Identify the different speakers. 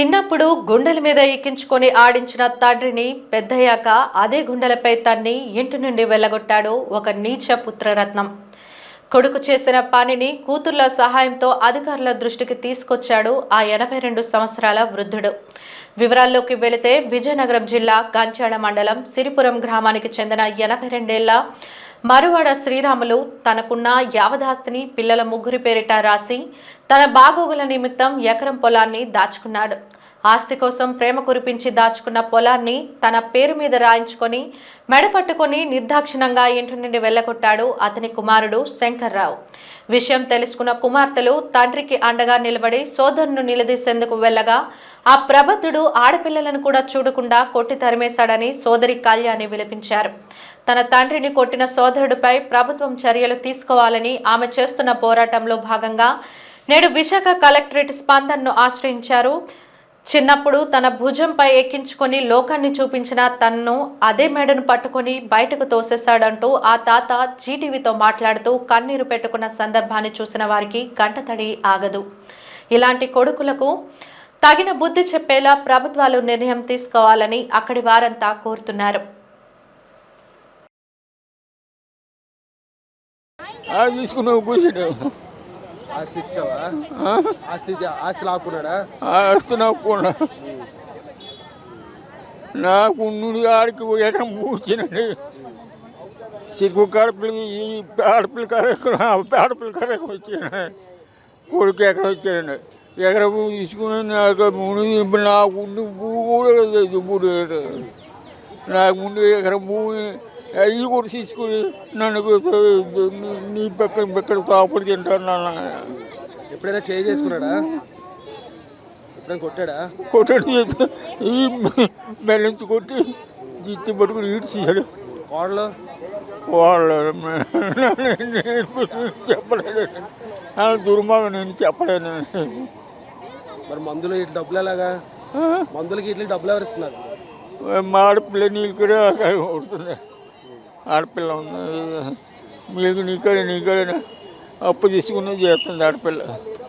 Speaker 1: చిన్నప్పుడు గుండెల మీద ఎక్కించుకొని ఆడించిన తండ్రిని పెద్దయ్యాక అదే గుండెలపై తన్ని ఇంటి నుండి వెళ్ళగొట్టాడు ఒక నీచ పుత్రరత్నం. కొడుకు చేసిన పనిని కూతుర్ల సహాయంతో అధికారుల దృష్టికి తీసుకొచ్చాడు ఆ ఎనభై రెండు సంవత్సరాల వృద్ధుడు. వివరాల్లోకి వెళితే విజయనగరం జిల్లా గంచాడ మండలం సిరిపురం గ్రామానికి చెందిన ఎనభై రెండేళ్ళ మరువాడ శ్రీరాములు తనకున్న యావదాస్తిని పిల్లల ముగ్గురి పేరిట రాసి తన బాగోగుల నిమిత్తం ఎకరం పొలాన్ని దాచుకున్నాడు. ఆస్తి కోసం ప్రేమ కురిపించి దాచుకున్న పొలాన్ని తన పేరు మీద రాయించుకొని మెడపట్టుకుని నిర్దాక్షిణంగా ఇంటి నుండి వెళ్ళగొట్టాడు అతని కుమారుడు శంకర్రావు. విషయం తెలుసుకున్న కుమార్తెలు తండ్రికి అండగా నిలబడి సోదరును నిలదీసేందుకు వెళ్ళగా ఆ ప్రబద్ధుడు ఆడపిల్లలను కూడా చూడకుండా కొట్టి తరిమేశాడని సోదరి కళ్యాణి విలపించారు. తన తండ్రిని కొట్టిన సోదరుడిపై ప్రభుత్వం చర్యలు తీసుకోవాలని ఆమె చేస్తున్న పోరాటంలో భాగంగా నేడు విశాఖ కలెక్టరేట్ స్పందనను ఆశ్రయించారు. చిన్నప్పుడు తన భుజంపై ఎక్కించుకొని లోకాన్ని చూపించిన తన్ను అదే మెడను పట్టుకొని బయటకు తోసేశాడంటూ ఆ తాత జీటీవీతో మాట్లాడుతూ కన్నీరు పెట్టుకున్న సందర్భాన్ని చూసిన వారికి గంటతడి ఆగదు. ఇలాంటి కొడుకులకు తగిన బుద్ధి చెప్పేలా ప్రభుత్వాలు నిర్ణయం తీసుకోవాలని అక్కడి వారంతా కోరుతున్నారు.
Speaker 2: ఆ తీసుకున్నావు
Speaker 3: ఆస్తి ఇచ్చావా ఆస్తి ఆస్తి లాక్కున్నాడా
Speaker 2: వస్తున్నావు కూడా నాకు నుండి ఆడికి ఓ ఎకరం కూర్చునండి సిరుకు కడపలకి ఈ ఆడపిల్ల కరెక్ట్ ఆడపిల్ల కరెక్ట్ వచ్చాను కొడుకు ఎకరం వచ్చానండి ఎకరం తీసుకుని నాకు ముందు నాకు ఉండి భూమి కూడా లేదు మూడు ఎకరాలు. నాకు ముందు ఎకరం భూమి అవి కూడా తీసుకుని నన్ను నీ- నీ పక్కన పక్కన తాపులు తింటాను నాన్న.
Speaker 3: ఎప్పుడైనా చేయి చేసుకున్నాడా? ఎప్పుడైనా కొట్టాడా?
Speaker 2: కొట్టడి ఈ బెల్లంచి కొట్టి జిత్తి పట్టుకుని ఈడ్చేయాడు
Speaker 3: కోడలు?
Speaker 2: వాళ్ళు చెప్పలేను అలా దుర్మార్గం నేను చెప్పలేను.
Speaker 3: మరి మందులు ఇట్లా డబ్బులు ఎలాగా? మందులకి ఇట్లా డబ్బులు ఎవరు ఇస్తున్నారు?
Speaker 2: మా ఆడపిల్ల నీళ్ళు కూడా వస్తుంది ఆడపిల్ల ఉంది. మీకు నీకడే నీకడే అప్పు తీసుకుని చేస్తుంది ఆడపిల్ల.